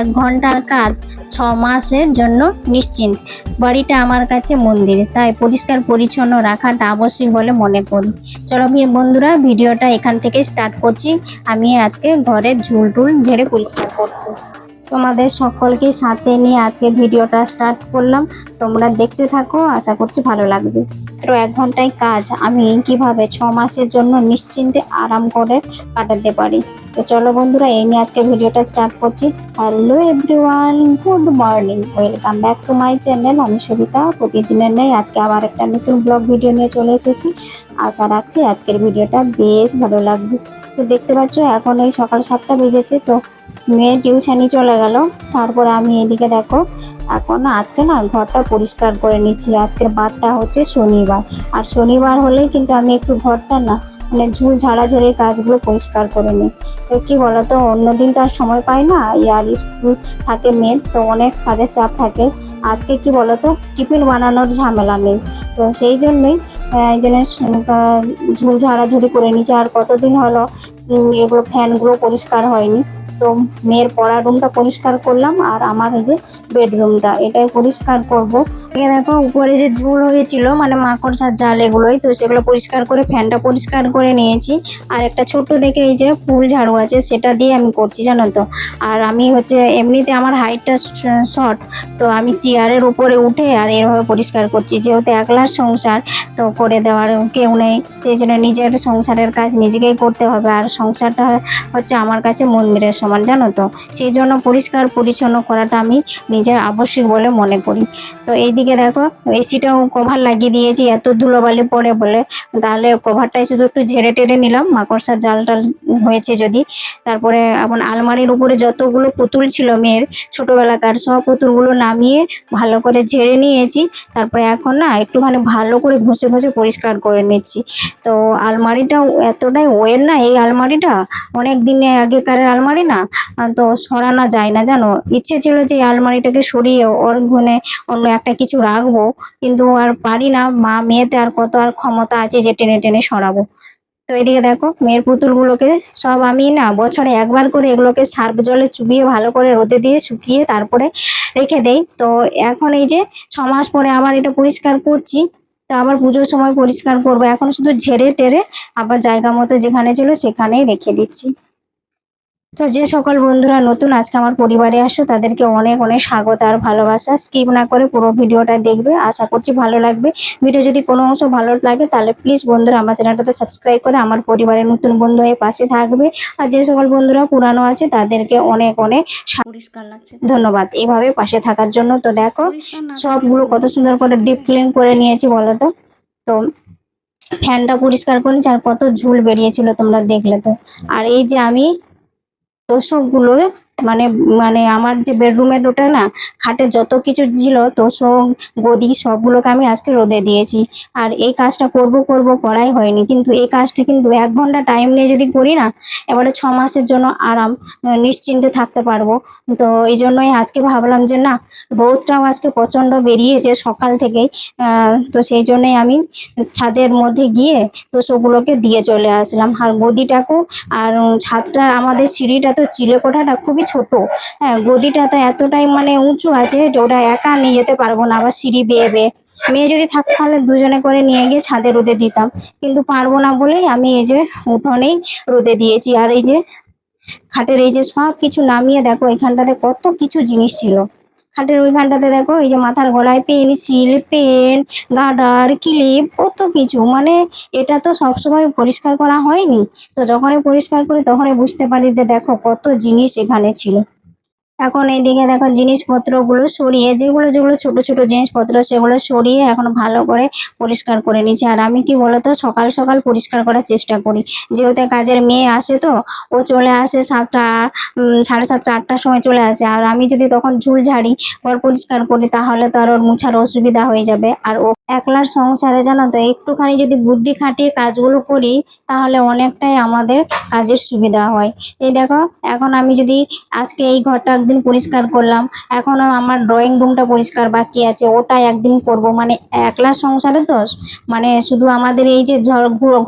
এক ঘণ্টার কাজ ছ মাসের জন্য নিশ্চিন্ত। বাড়িটা আমার কাছে মন্দির, তাই পরিষ্কার পরিচ্ছন্ন রাখাটা আবশ্যিক বলে মনে করি। চলো বন্ধুরা, ভিডিওটা এখান থেকে স্টার্ট করছি। আমি আজকে ঘরের ঝুল টুল ঝেড়ে পরিষ্কার করছি। তোমাদের সকলকে সাথে নিয়ে আজকে ভিডিওটা স্টার্ট করলাম। তোমরা দেখতে থাকো, আশা করছি ভালো লাগবে। তো এক ঘন্টায় কাজ, আমি কীভাবে ছ মাসের জন্য নিশ্চিন্তে আরাম করে কাটাতে পারি? তো চলো বন্ধুরা, এই নিয়ে আজকে ভিডিওটা স্টার্ট করছি। Hello everyone good morning welcome back to my channel আমি সবিতা। প্রতিদিনের নেই আজকে আবার একটা নতুন ব্লগ ভিডিও নিয়ে চলে এসেছি। আশা রাখছি আজকের ভিডিওটা বেশ ভালো লাগবে। তো দেখতে পাচ্ছ, এখন এই সকাল সাতটা বেজেছে, তো মেয়ে টিউশনি চলে গেল। তারপরে আমি এদিকে দেখো, এখন আজকে না ঘরটা পরিষ্কার করে নিচ্ছি। আজকের বারটা হচ্ছে শনিবার। আর শনিবার হলেই কিন্তু আমি একটু ঘরটা না মানে ঝুল ঝাড়াঝাড়ির কাজগুলো পরিষ্কার করে নিই। তো কি বলতো, অন্যদিন তো আর সময় পাই না আর স্কুল থাকে মেয়ের তো অনেক কাজের চাপ থাকে। আজকে কি বলতো, টিফিন বানানোর ঝামেলা নেই। তো সেই জন্যই এই জন্য ঝুল ঝাড়াঝুড়ি করে নিচ্ছি। আর কতদিন হলো এগুলো ফ্যানগুলো পরিষ্কার হয়নি। তো মেয়ের পড়ার রুমটা পরিষ্কার করলাম আর আমার এই যে বেডরুমটা এটাই পরিষ্কার করব। দেখো, উপরে যে ঝুল হয়েছিল মানে মাকড়সার জাল এগুলোই, তো সেগুলো পরিষ্কার করে ফ্যানটা পরিষ্কার করে নিয়েছি। আর একটা ছোট্ট দেখে এই যে ফুল ঝাড়ু আছে, সেটা দিয়ে আমি করছি, জানো তো। আর আমি হচ্ছে, এমনিতে আমার হাইটটা শর্ট তো আমি চেয়ারের উপরে উঠে আর এভাবে পরিষ্কার করছি। যেহেতু একলার সংসার, তো করে দেওয়ার কেউ নেই। সেই জন্য নিজের সংসারের কাজ নিজেকেই করতে হবে। আর সংসারটা হচ্ছে আমার কাছে মন্দিরের সমান, জানো তো? সেই জন্য পরিষ্কার পরিচ্ছন্ন করাটা আমি নিজের আবশ্যিক বলে মনে করি। তো এইদিকে দেখো এসিটাও কভার লাগিয়ে দিয়েছি, এত ধুলোবালি পড়ে বলে। তাহলে কভারটাই শুধু একটু ঝেড়ে টেড়ে নিলাম, মাকড়সার জাল টাল হয়েছে যদি। তারপরে এখন আলমারির উপরে যতগুলো পুতুল ছিল মেয়ের, ছোটোবেলাকার সব পুতুলগুলো নামিয়ে ভালো করে ঝেড়ে নিয়েছি। তারপরে এখন না একটুখানি ভালো করে ঘষে ঘষে পরিষ্কার করে নিচ্ছি। তো আলমারিটা এতটাই ওয়ের না, এই আলমারিটা? অনেক দিনে আগেকার আলমারি না আহ, তো সরানো যায় না জানো? ইচ্ছে ছিল যে আলমারিটাকে সরিয়ে ওর গুনে অন্য একটা কিছু রাখব কিন্তু আর পারি না। মা মেয়েতে আর কত আর ক্ষমতা আছে যে টেনে টেনে সরাবো। তো এদিকে দেখো মেয়ের পুতুলগুলোকে সব আমি না বছরে একবার করে এগুলোকে সার্ফ জলে চুবিয়ে ভালো করে রোদে দিয়ে শুকিয়ে তারপরে রেখে দেই। তো এখন এই যে ছমাস পরে আবার এটা পরিষ্কার করছি তো আবার পুজোর সময় পরিষ্কার করব। এখন শুধু ঝেড়ে টেরে আবার জায়গা মতো যেখানে ছিল সেখানেই রেখে দিচ্ছি। তো যে সকল বন্ধুরা নতুন আজকে আমার পরিবারে আসো তাদেরকে অনেক অনেক স্বাগত আর ভালোবাসা। স্কিপ না করে পুরো ভিডিওটা দেখবে আশা করছি ভালো লাগবে। ভিডিও যদি কোনো অংশ ভালো লাগে তাহলে প্লিজ বন্ধুরা আমার চ্যানেলটাতে সাবস্ক্রাইব করে আমার পরিবারের নতুন বন্ধু হয়ে পাশে থাকবে। আর যে সকল বন্ধুরা পুরানো আছে তাদেরকে অনেক অনেক পরিষ্কার লাগছে। ধন্যবাদ। এভাবে পাশে থাকার জন্য তো দেখো সবগুলো কত সুন্দর করে ডিপ ক্লিন করে নিয়েছি বলো তো। তো ফ্যানটা পরিষ্কার করে আর কত ঝুল বেরিয়েছিল তোমরা দেখলে তো। আর এই যে আমি তোষকগুলো মানে মানে আমার যে বেডরুমের ওটা না, খাটে যত কিছু ছিল তোষক গদি সবগুলোকে আমি আজকে রোদে দিয়েছি। আর এই কাজটা করব করব করাই হয়নি। কিন্তু এই কাজটা কিন্তু এক ঘণ্টা টাইম নিয়ে যদি করি না, এবারে ছ মাসের জন্য আরাম, নিশ্চিন্তে থাকতে পারব। তো এই জন্যই আজকে ভাবলাম যে না রোদটাও আজকে প্রচণ্ড বেরিয়েছে সকাল থেকেই তো সেই জন্যই আমি ছাদের মধ্যে গিয়ে তো সেগুলোকে দিয়ে চলে আসলাম। আর গদিটাকেও, আর ছাদটা, আমাদের সিঁড়িটা তো চিলে কোঠাটা খুবই ছোট। হ্যাঁ গদিটা তো এতটাই মানে উঁচু আছে ওটা একা নিয়ে যেতে পারব না, আবার সিঁড়ি বেয়ে বেয়ে। মেয়ে যদি থাকতো তাহলে দুজনে করে নিয়ে গিয়ে ছাদে রোদে দিতাম। কিন্তু পারব না বলেই আমি এই যে উঠোনেই রোদে দিয়েছি। আর এই যে খাটের এই যে সব কিছু নামিয়ে দেখো, এখানটাতে কত কিছু জিনিস ছিল। খাটের ওইখানটাতে দেখো, এই যে মাথার গলায় পেন্সিল পেন গার্ডার ক্লিপ কত কিছু। মানে এটা তো সবসময় পরিষ্কার করা হয়নি। তো যখনই পরিষ্কার করি তখনই বুঝতে পারি যে দেখো কত জিনিস এখানে ছিল। এখন এইদিকে দেখো জিনিসপত্রগুলো সরিয়ে, যেগুলো যেগুলো ছোট ছোট জিনিসপত্র সেগুলো সরিয়ে এখন ভালো করে পরিষ্কার করে নিচ্ছি। আর আমি কি বলতো, সকাল সকাল পরিষ্কার করার চেষ্টা করি। যেহেতু কাজের মেয়ে আসে তো, ও চলে আসে সাতটা সাড়ে সাতটা, আটটার সময় চলে আসে। আর আমি যদি তখন ঝুল ঝাড়ি ঘর পরিষ্কার করি, তাহলে তো আর ওর মুছার অসুবিধা হয়ে যাবে। আর ও একলার সংসারে জানো তো, একটুখানি যদি বুদ্ধি খাটিয়ে কাজগুলো করি, তাহলে অনেকটাই আমাদের কাজের সুবিধা হয়। এই দেখো, এখন আমি যদি আজকে এই ঘরটা একদিন পরিষ্কার করলাম। এখনও আমার ড্রয়িং রুমটা পরিষ্কার বাকি আছে। ওটা একদিন করব। মানে একলা সংসারে তো মানে শুধু আমাদের এই যে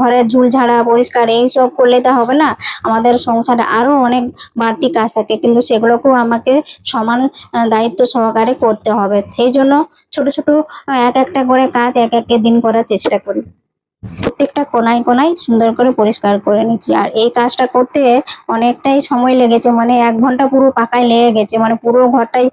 ঘরের ঝুল ঝাড়া পরিষ্কার এই সব করলে তো হবে না? আমাদের সংসারে আরও অনেক বাড়তি কাজ থাকে। কিন্তু সেগুলোকেও আমাকে সমান দায়িত্ব সহকারে করতে হবে। সেই জন্য ছোট ছোট এক একটা করে কাজ এক এক দিন করার চেষ্টা করি। প্রত্যেকটা কোনায় কোনায় সুন্দর করে পরিষ্কার করে নিচ্ছি। আর এই কাজটা করতে অনেকটাই সময় লেগেছে মানে এক ঘণ্টা পুরো পাকায় লেগে গেছে মানে পুরো ঘরটাই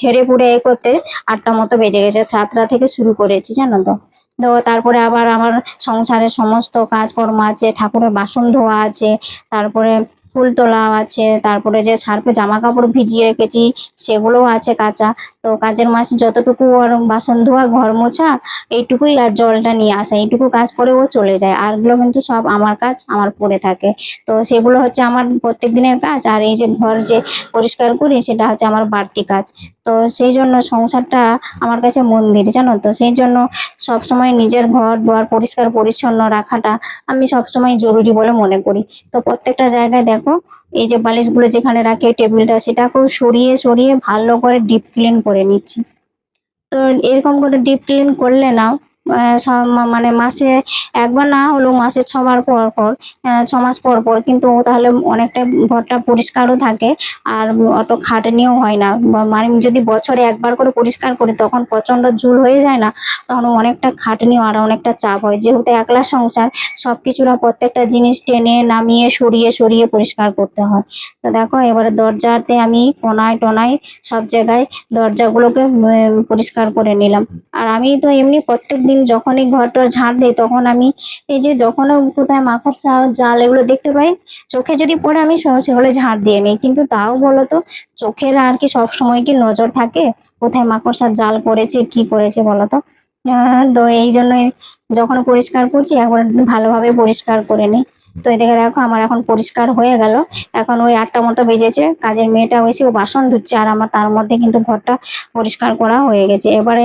ঝেড়ে পুড়ে এ করতে আটটা মতো বেজে গেছে, সাতটা থেকে শুরু করেছি, জানো তো। তো তারপরে আবার আমার সংসারের সমস্ত কাজকর্ম আছে, ঠাকুরের বাসন ধোয়া আছে, তারপরে ফুল তোলা আছে, তারপরে যে সার্ফে জামা কাপড় ভিজিয়ে রেখেছি, সেগুলোও আছে কাঁচা। তো কাজের মাসে যতটুকু আর বাসন ধোয়া, ঘর মোছা, এইটুকুই আর জলটা নিয়ে আসা, এইটুকু কাজ করে ও চলে যায়। আরগুলো কিন্তু সব আমার কাজ, আমার পড়ে থাকে। তো সেগুলো হচ্ছে আমার প্রত্যেক দিনের কাজ, আর এই যে ঘর যে পরিষ্কার করি, সেটা হচ্ছে আমার বাড়তি কাজ। তো সেই জন্য সংসারটা আমার কাছে মন্দির, জানো তো? সেই জন্য সব সময় নিজের ঘর দুয়ার পরিষ্কার, পরিচ্ছন্ন রাখাটা আমি সব সময় জরুরি বলে মনে করি। তো প্রত্যেকটা জায়গায় দেখো এই যে বালিশগুলো যেখানে রাখে, টেবিলটা, সেটাকেও সরিয়ে সরিয়ে ভালো করে ডিপ ক্লিন করে নিচ্ছি। তো এরকম করে ডিপ ক্লিন করলে না মানে মাসে একবার না হলেও মাসে ছবার পর পর আহ, ছ মাস পর পর কিন্তু তাহলে অনেকটা ঘরটা পরিষ্কারও থাকে আর অত খাটনিও হয় না। মানে যদি বছরে একবার করে পরিষ্কার করি তখন প্রচণ্ড ঝুল হয়ে যায় না তখন অনেকটা খাটনিও আর অনেকটা চাপ হয়। যেহেতু একলা সংসার সব কিছুরা প্রত্যেকটা জিনিস টেনে নামিয়ে সরিয়ে সরিয়ে পরিষ্কার করতে হয়। তো দেখো এবারে দরজাতে আমি কোনায় টোনায় সব জায়গায় দরজাগুলোকে পরিষ্কার করে নিলাম। আর আমি তো এমনি প্রত্যেক দিন যখনই ঘরটা ঝাঁট দিই, তখন আমি এই যে যখনও কোথায় মাকড়সা জাল এগুলো দেখতে পাই, চোখে যদি পড়ে আমি সেগুলো ঝাঁট দিয়ে নিই। কিন্তু তাও বলো তো, চোখের আর কি সব সময় কি নজর থাকে? কোথায় মাকড়সার জাল করেছে কি করেছে বলো তো? এই জন্যই যখন পরিষ্কার করছি, একবার ভালোভাবে পরিষ্কার করে নিই। তো এদিকে দেখো আমার এখন পরিষ্কার হয়ে গেল। এখন ওই আটটা মতো বেজেছে, কাজের মেয়েটা এসে ও বাসন ধুচ্ছে, আর আমার তার মধ্যে কিন্তু ঘরটা পরিষ্কার করা হয়ে গেছে। এবারে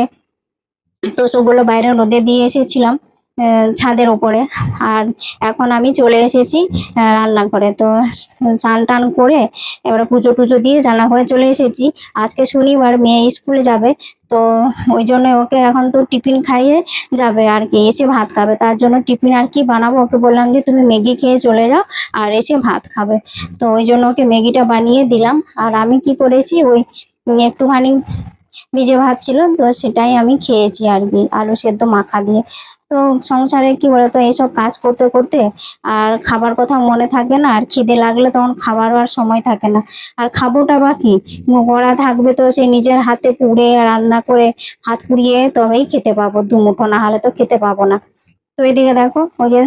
তোষকগুলো বাইরে রোদে দিয়ে এসেছিলাম ছাদের ওপরে। আর এখন আমি চলে এসেছি রান্নাঘরে। তো স্নান টান করে এবারে পুজো টুজো দিয়ে রান্নাঘরে চলে এসেছি। আজকে শনিবার, মেয়ে স্কুলে যাবে। তো ওই জন্য ওকে এখন তো টিফিন খাইয়ে যাবে আর কি, এসে ভাত খাবে। তার জন্য টিফিন আর কি বানাবো? ওকে বললাম যে, তুমি ম্যাগি খেয়ে চলে যাও আর এসে ভাত খাবে। তো ওই জন্য ওকে ম্যাগিটা বানিয়ে দিলাম। আর আমি কি করেছি? ওই একটুখানি ভিজে ভাত ছিল, তো সেটাই আমি খেয়েছি আর কি, আলু সেদ্ধ মাখা দিয়ে। তো সংসারে কি বলতো, এইসব কাজ করতে করতে আর খাবার কথা মনে থাকে না, আর খিদে লাগলে তখন খাবারও আর সময় থাকে না। আর খাবোটা বা কি, গড়া থাকবে তো সে নিজের হাতে পুড়ে রান্না করে হাত পুড়িয়ে তবেই খেতে পাবো, দুমুঠো না হলে তো খেতে পাবো না। তো এদিকে দেখো, ওই যে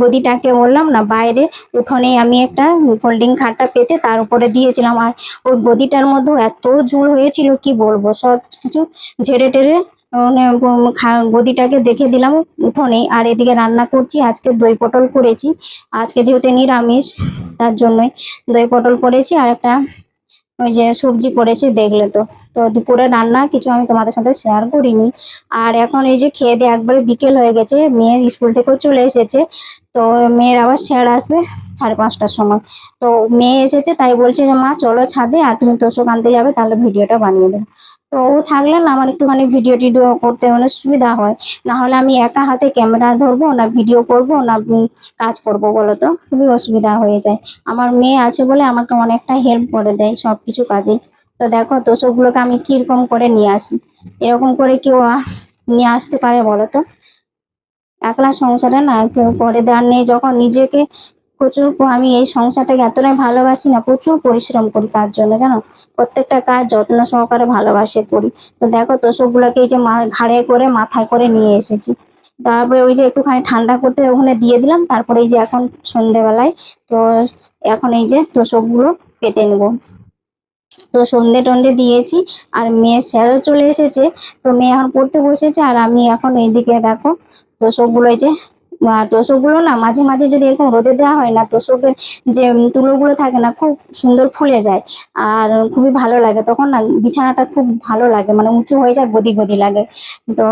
গদিটাকে বললাম না, বাইরে উঠোনে আমি একটা ফোল্ডিং খাটটা পেতে তার উপরে দিয়েছিলাম। আর ওই গদিটার মধ্যেও এত ঝুল হয়েছিল, কি বলব? সব কিছু ঝেড়ে টেড়ে মানে গদিটাকে দেখে দিলাম উঠোনে আর এদিকে রান্না করছি, আজকে দই পটল করেছি। আজকে যেহেতু নিরামিষ, তার জন্যই দই পটল করেছি। আর একটা ওই যে সবজি করেছি, দেখলে তো। তো দুপুরে রান্না কিছু আমি তোমাদের সাথে শেয়ার করিনি। আর এখন এই যে খেয়ে দিয়ে একবারে বিকেল হয়ে গেছে, মেয়ে স্কুল থেকেও চলে এসেছে। তো মেয়ের আবার স্যার আসবে সাড়ে পাঁচটার সময়। তো মেয়ে এসেছে, তাই বলছে যে, মা, চলো ছাদে, আর তুমি তোষক আনতে যাবে, তাহলে ভিডিওটা বানিয়ে দেবো। তো ও থাকলে না আমার একটুখানি ভিডিও টিডিও করতে মানে সুবিধা হয়। না হলে আমি একা হাতে ক্যামেরা ধরবো না ভিডিও করব না কাজ করব বলো তো? খুবই অসুবিধা হয়ে যায়। আমার মেয়ে আছে বলে আমাকে অনেকটা হেল্প করে দেয় সব কিছু কাজে। তো দেখো তোষকগুলোকে আমি কীরকম করে নিয়ে আসি? এরকম করে কেউ নিয়ে আসতে পারে বলো তো? একলা সংসারে না কেউ করে দেওয়ার নেই। যখন নিজেকে প্রচুর আমি এই সংসারটাকে এতটাই ভালোবাসি না, প্রচুর পরিশ্রম করি তার জন্য, জানো? প্রত্যেকটা কাজ যত্ন সহকারে ভালোবাসে করি। তো দেখো, তোষকগুলোকে এই যে ঘাড়ে করে, মাথায় করে নিয়ে এসেছি। তারপরে ওই যে একটুখানি ঠান্ডা করতে ওখানে দিয়ে দিলাম, তারপরে এই যে এখন সন্ধেবেলায় তো এখন এই যে তোষকগুলো পেতে নেব। তো সন্ধে টন্ধে দিয়েছি, আর মেয়ে স্যারও চলে এসেছে, তো মেয়ে এখন পড়তে বসেছে, আর আমি এখন এইদিকে দেখো, তোষকগুলো এই যে তোষকগুলো না মাঝে মাঝে যদি এরকম রোদে দেওয়া হয় না, তোষকের যে তুলোগুলো থাকে না, খুব সুন্দর ফুলে যায় আর খুবই ভালো লাগে। তখন না বিছানাটা খুব ভালো লাগে মানে উঁচু হয়ে যায়, গদি গদি লাগে। তো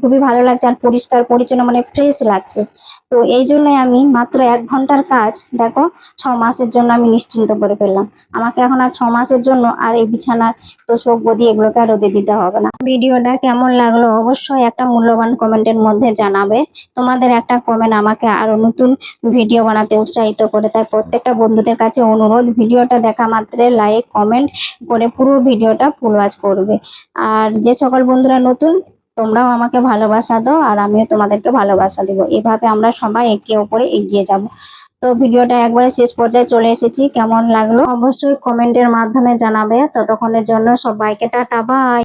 খুবই ভালো লাগছে আর পরিষ্কার, পরিচ্ছন্ন মানে ফ্রেশ লাগছে। তো এই জন্যই আমি মাত্র এক ঘণ্টার কাজ, দেখো, ছ মাসের জন্য আমি নিশ্চিন্ত করে ফেললাম। আমাকে এখন আর ছ মাসের জন্য আর এই বিছানার তোষক, গদি এগুলোকে আর রোদে দিতে হবে না। ভিডিওটা কেমন লাগল অবশ্যই একটা মূল্যবান কমেন্টের মধ্যে জানাবে। তোমাদের একটা কমেন্ট আমাকে আরও নতুন ভিডিও বানাতে উৎসাহিত করে। তাই প্রত্যেকটা বন্ধুদের কাছে অনুরোধ, ভিডিওটা দেখা মাত্রে লাইক কমেন্ট করে পুরো ভিডিওটা ফুল ওয়াচ করবে। আর যে সকল বন্ধুরা নতুন, তোমরাও আমাকে ভালোবাসা দাও আর আমিও তোমাদেরকে ভালোবাসা দিব। এভাবে আমরা সবাই একে অপরে এগিয়ে যাব। তো ভিডিওটা একবারে শেষ পর্যায়ে চলে এসেছি। কেমন লাগল? অবশ্যই কমেন্টের মাধ্যমে জানাবে। ততক্ষণের জন্য সবাইকে টাটা বাই